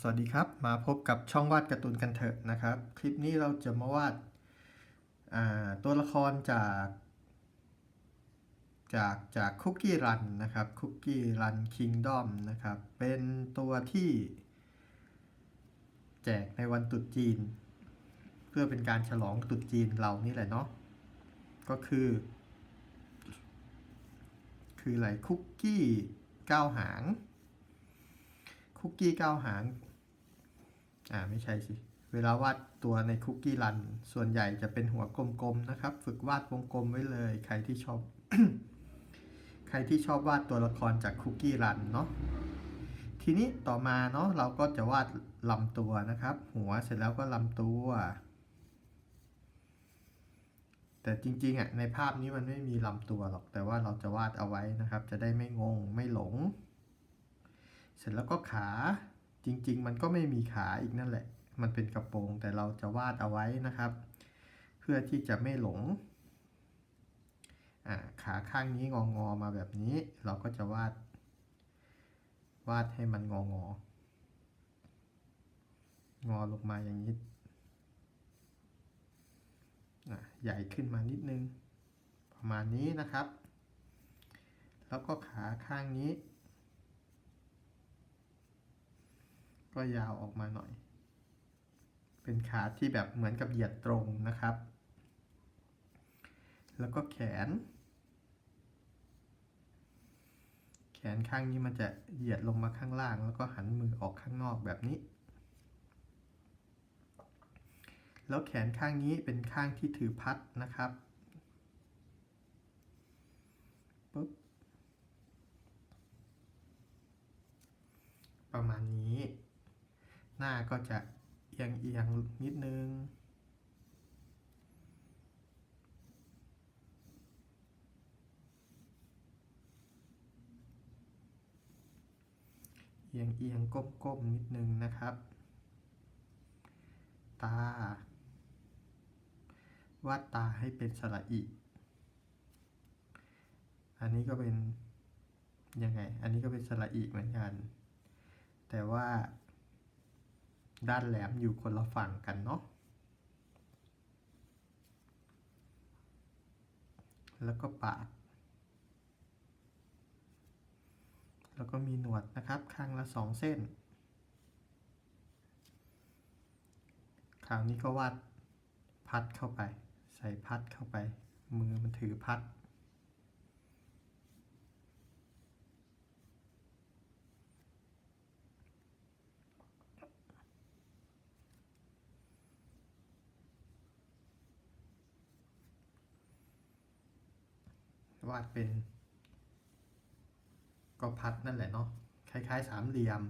สวัสดีครับ มาพบกับช่องวาดการ์ตูนกันเถอะนะครับ คลิปนี้เราจะมาวาดาตัวละครจาก จากจากคุกกี้รันนะครับคุกกี้รันคิงดอมนะครับ เป็นตัวที่ แจกในวันตรุษจีน เพื่อเป็นการฉลองตรุษจีนเรานี่แหละเนาะก็คือ คืออะไรคุกกี้เก้าหาง คุกกี้เก้าหาง อ่าไม่ใช่สิ เวลาวาดตัวในคุกกี้รัน ส่วนใหญ่จะเป็นหัวกลมๆนะครับ ฝึกวาดวงกลมไว้เลย ใครที่ชอบ ใครที่ชอบวาดตัวละครจากคุกกี้รันเนาะ ทีนี้ต่อมาเนาะเราก็จะวาดลำตัวนะครับ หัวเสร็จแล้วก็ลำตัว แต่จริงๆอะในภาพนี้มันไม่มีลำตัวหรอก แต่ว่าเราจะวาดเอาไว้นะครับ จะได้ไม่งงไม่หลง ร็จแล้วก็ขาจริง ๆ มันก็ไม่มีขาอีกนั่นแหละ มันเป็นกระโปรงแต่เราจะวาดเอาไว้นะครับ เพื่อที่จะไม่หลงขาข้างนี้งองอมาแบบนี้ เราก็จะวาด วาดให้มันงององอลงมาอย่างนี้ใหญ่ขึ้นมานิดนึง ประมาณนี้นะครับ แล้วก็ขาข้างนี้ ก็ยาวออกมาหน่อย เป็นขาที่แบบเหมือนกับเหยียดตรงนะครับ แล้วก็แขน แขนข้างนี้มันจะเหยียดลงมาข้างล่าง แล้วก็หันมือออกข้างนอกแบบนี้ แล้วแขนข้างนี้เป็นข้างที่ถือพัดนะครับปุ๊บ ประมาณนี้ หน้าก็จะเอียงเอียงนิดนึง เอียงเอียงก้มก้มๆนิดนึงนะครับ ตาวาดตาให้เป็นสระอีอันนี้ก็เป็นยังไง อันนี้ก็เป็นสระอีเหมือนกัน แต่ว่า ด้านแหลมอยู่คนละฝั่งกันเนาะ แล้วก็ปาก แล้วก็มีหนวดนะครับข้างละสองเส้น คราวนี้ก็วาดพัดเข้าไป ใส่พัดเข้าไป มือมันถือพัด วาดเป็น ก็พัดนั่นแหละเนาะคล้ายๆ สามเหลี่ยม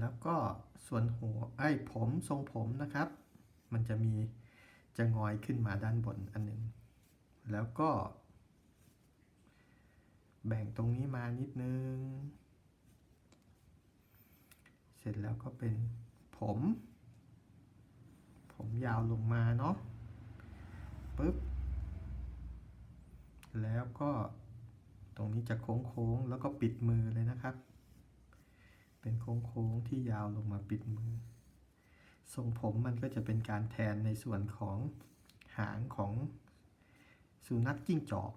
แล้วก็ส่วนหัวไอ้ผมทรงผมนะครับ มันจะมีจะงอยขึ้นมาด้านบนอันหนึ่งแล้วก็ แบ่งตรงนี้มานิดนึง เสร็จแล้วก็เป็นผม ผมยาวลงมาเนาะปึ๊บ แล้วก็ตรงนี้จะโค้งๆแล้วก็ปิดมือเลยนะครับ เป็นโค้งๆที่ยาวลงมาปิดมือ ทรงผมมันก็จะเป็นการแทนในส่วนของหางของสุนัขจิ้งจอก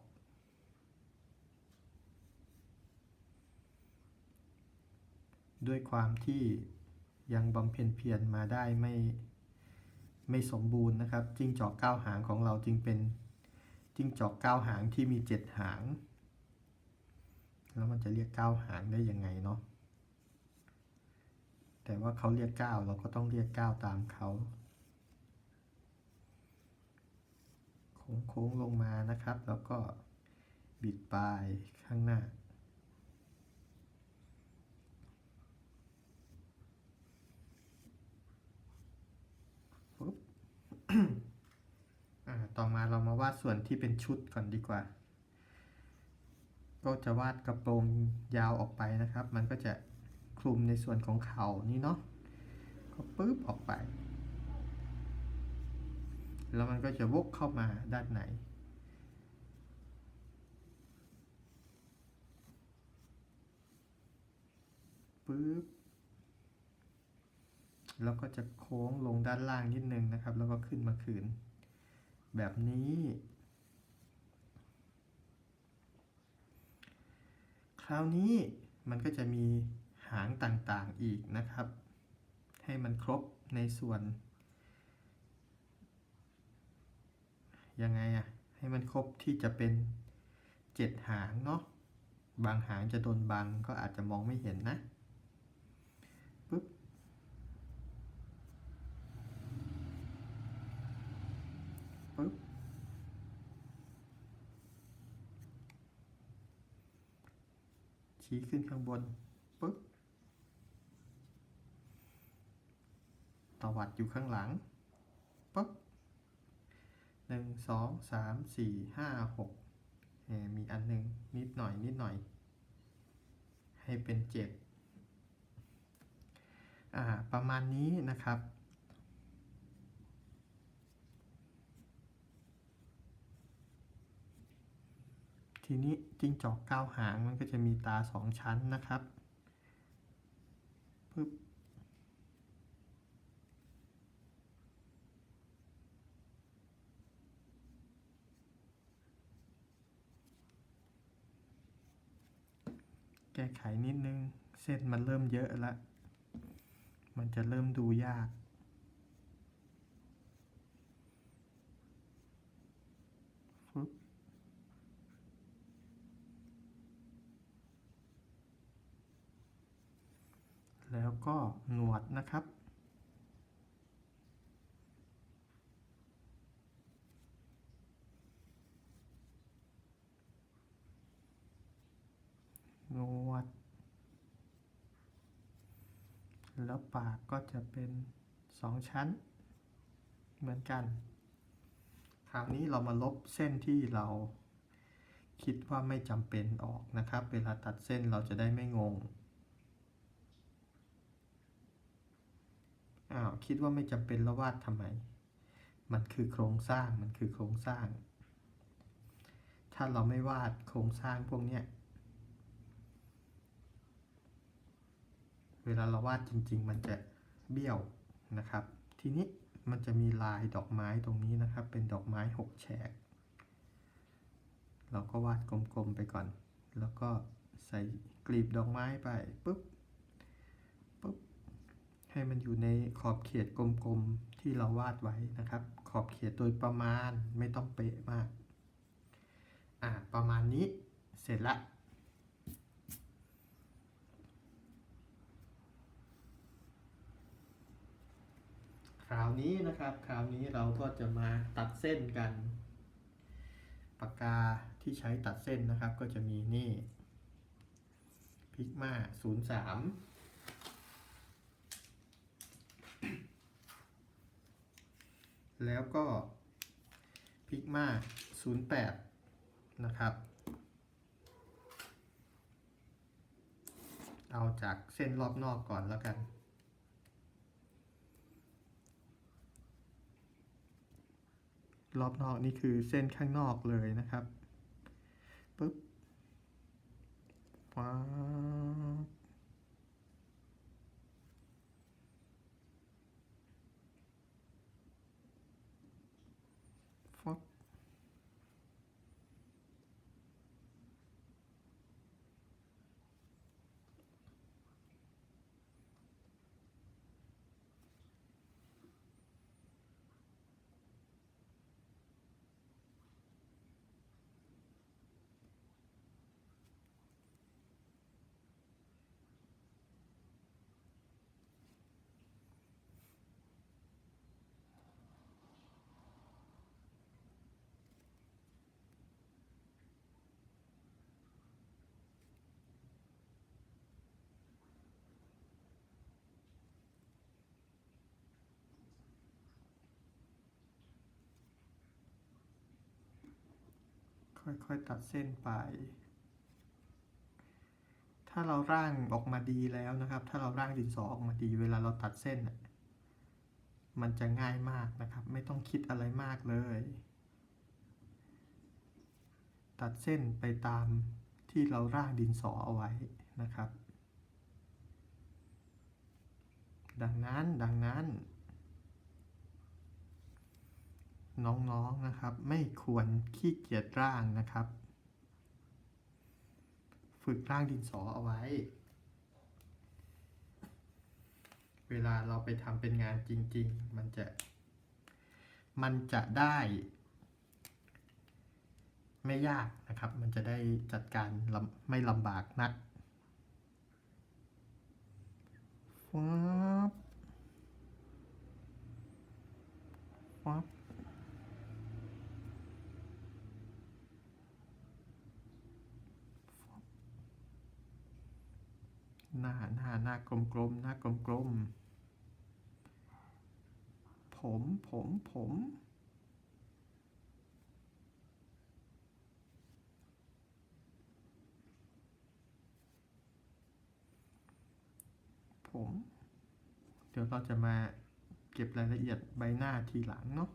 ด้วยความที่ยังบำเพ็ญเพียรมาได้ไม่ไม่สมบูรณ์นะครับ จิ้งจอกเก้าหางของเราจึงเป็น จิ้งจอกเก้าหางที่มีเจ็ดหาง แล้วมันจะเรียกเก้าหางได้ยังไงเนาะแต่ว่าเขาเรียกเก้าเราก็ต้องเรียกเก้าตามเขาโค้งลงมานะครับ แล้วก็บิดปลายข้างหน้า ปุ๊บอ่า ต่อมาเรามาวาดส่วนที่เป็นชุดก่อนดีกว่า ก็จะวาดกระโปรงยาวออกไปนะครับ มันก็จะคลุมในส่วนของเข่านี่เนาะก็ปึ๊บออกไป แล้วมันก็จะวกเข้ามาด้านในปปึ๊บแล้วก็จะโค้งลงด้านล่างนิดนึงนะครับ แล้วก็ขึ้นมาคืน แบบนี้ คราวนี้มันก็จะมีหางต่างๆอีกนะครับ ให้มันครบในส่วน ยังไงอะให้มันครบที่จะเป็นเจ็ดหางเนาะบางหางจะโดนบังก็อาจจะมองไม่เห็นนะปึ๊บปึ๊บ ชี้ขึ้นข้างบนปึ๊บตวัดอยู่ข้างหลังปึ๊บหนึ่งสองสามสี่ห้าหกมีอันหนึ่งนิดหน่อยนิดหน่อย ให้เป็นเจ็ดอ่าประมาณนี้นะครับ ทีนี้จิ้งจอกเก้าหางมันก็จะมีตาสองชั้นนะครับปึ๊บแก้ไขนิดนึง เส้นมันเริ่มเยอะแล้วมันจะเริ่มดูยาก ฟึบ แล้วก็หนวดนะครับ หนวด แล้วปากก็จะเป็นสองชั้น เหมือนกัน คราวนี้เรามาลบเส้นที่เราคิดว่าไม่จำเป็นออกนะครับ เวลาตัดเส้นเราจะได้ไม่งง อ้าว คิดว่าไม่จำเป็นแล้ววาดทำไม มันคือโครงสร้างมันคือโครงสร้าง ถ้าเราไม่วาดโครงสร้างพวกเนี้ยเวลาเราวาดจริง ๆ มันจะเบี้ยวนะครับ ทีนี้มันจะมีลายดอกไม้ตรงนี้นะครับ เป็นดอกไม้หกแฉก เราก็วาดกลมๆไปก่อน แล้วก็ใส่กลีบดอกไม้ไปปุ๊บ ให้มันอยู่ในขอบเขตกลมๆที่เราวาดไว้นะครับ ขอบเขตโดยประมาณไม่ต้องเป๊ะมาก อ่าประมาณนี้เสร็จละคราวนี้นะครับ คราวนี้เราก็จะมาตัดเส้นกัน ปากกาที่ใช้ตัดเส้นนะครับ ก็จะมีนี่พิกมา03 แล้วก็พิกมา08 นะครับ เอาจากเส้นรอบนอกก่อนแล้วกัน รอบนอกนี่คือเส้นข้างนอกเลยนะครับ ปึ๊บว้าวฟับ ค่อยๆตัดเส้นไป ถ้าเราร่างออกมาดีแล้วนะครับ ถ้าเราร่างดินสอออกมาดีเวลาเราตัดเส้น มันจะง่ายมากนะครับ ไม่ต้องคิดอะไรมากเลย ตัดเส้นไปตามที่เราร่างดินสอเอาไว้นะครับ ดังนั้นดังนั้น น้องๆนนะครับ ไม่ควรขี้เกียจร่างนะครับ ฝึกร่างดินสอเอาไว้ เวลาเราไปทำเป็นงานจริง ๆ มันจะ มันจะได้ ไม่ยากนะครับ มันจะได้จัดการลำไม่ลำบากนักฟับฟับ หน้าหน้าหน้ากลมๆหน้ากลมๆผมผมผมผม เดี๋ยวเราจะมาเก็บรายละเอียดใบหน้าทีหลังเนาะ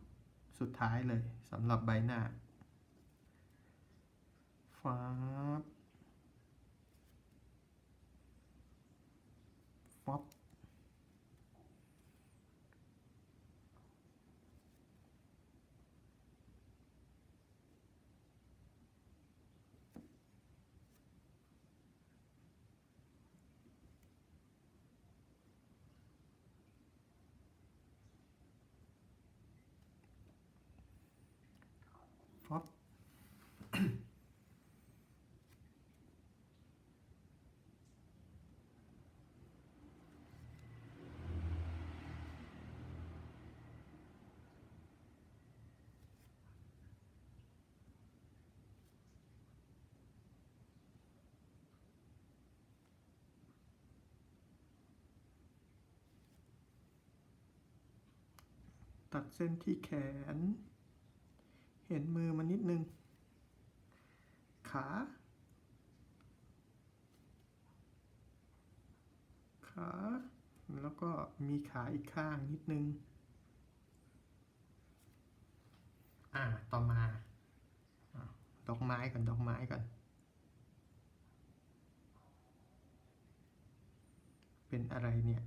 สุดท้ายเลยสำหรับใบหน้าฟ้า pop. Pop. ตัดเส้นที่แขน เห็นมือมันนิดนึง ขา ขา แล้วก็มีขาอีกข้างนิดนึง อ่า ต่อมา ดอกไม้ก่อน ดอกไม้ก่อน เป็นอะไรเนี่ย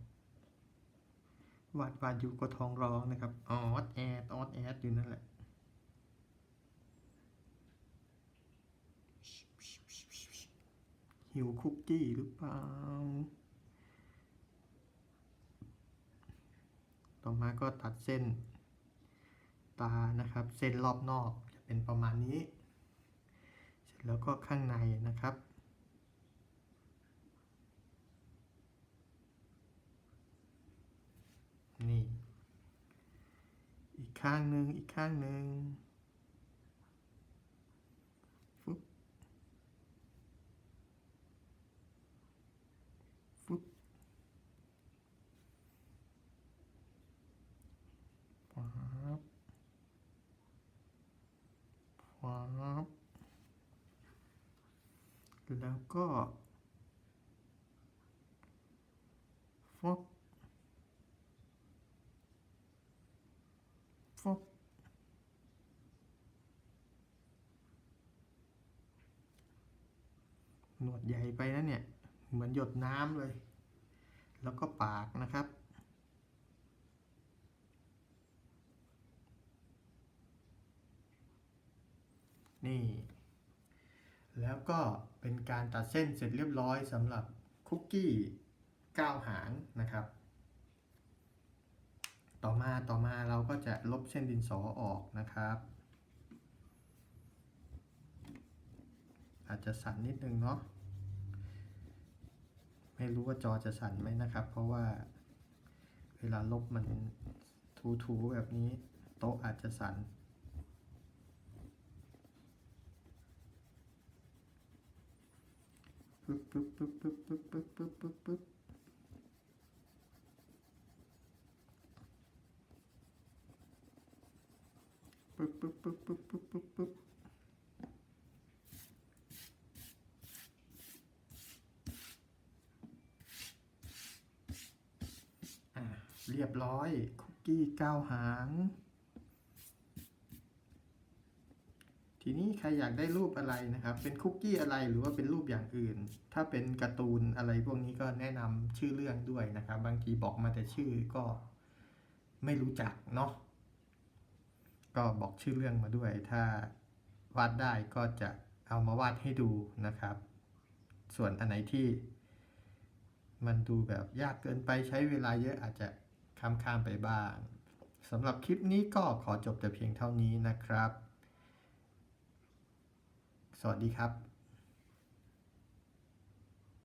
วาดวาดอยู่ก็ท้องร้องนะครับออดแอดออดแอดอยู่นั่นแหละหิวคุกกี้หรือเปล่า ต่อมาก็ตัดเส้นตานะครับ เส้นรอบนอกจะเป็นประมาณนี้ เสร็จแล้วก็ข้างในนะครับ นี่ อีกข้างหนึ่งอีกข้างหนึ่งฟึบฟึบป๊าบป๊าบแล้วก็ฟ๊บ ฟบหนวดใหญ่ไปนะเนี่ย เหมือนหยดน้ำเลย แล้วก็ปากนะครับ นี่ แล้วก็เป็นการตัดเส้นเสร็จเรียบร้อยสำหรับคุกกี้ก้าวหางนะครับ มาต่อมาเราก็จะลบเส้นดินสอออกนะครับ อาจจะสั่นนิดนึงเนาะไม่รู้ว่าจอจะสั่นไหมนะครับ เพราะว่าเวลาลบมันถูๆแบบนี้โต๊ะอาจจะสั่นปึ๊บปึ๊บปึ๊บปึ๊บปึ๊บปึ๊บปึ๊บปึ๊บ ปึ๊บปึ๊บปึ๊บปึ๊บปึ๊บปึ๊บเรียบร้อยคุกกี้ก้าวหาง ทีนี้ใครอยากได้รูปอะไรนะครับ เป็นคุกกี้อะไรหรือว่าเป็นรูปอย่างอื่น ถ้าเป็นการ์ตูนอะไรพวกนี้ก็แนะนำชื่อเรื่องด้วยนะครับ บางทีบอกมาแต่ชื่อก็ไม่รู้จักเนาะ ก็บอกชื่อเรื่องมาด้วย ถ้าวาดได้ก็จะเอามาวาดให้ดูนะครับ ส่วนอันไหนที่มันดูแบบยากเกินไปใช้เวลาเยอะอาจจะค้ำค้ามไปบ้างสำหรับคลิปนี้ก็ขอจบแต่เพียงเท่านี้นะครับ สวัสดีครับ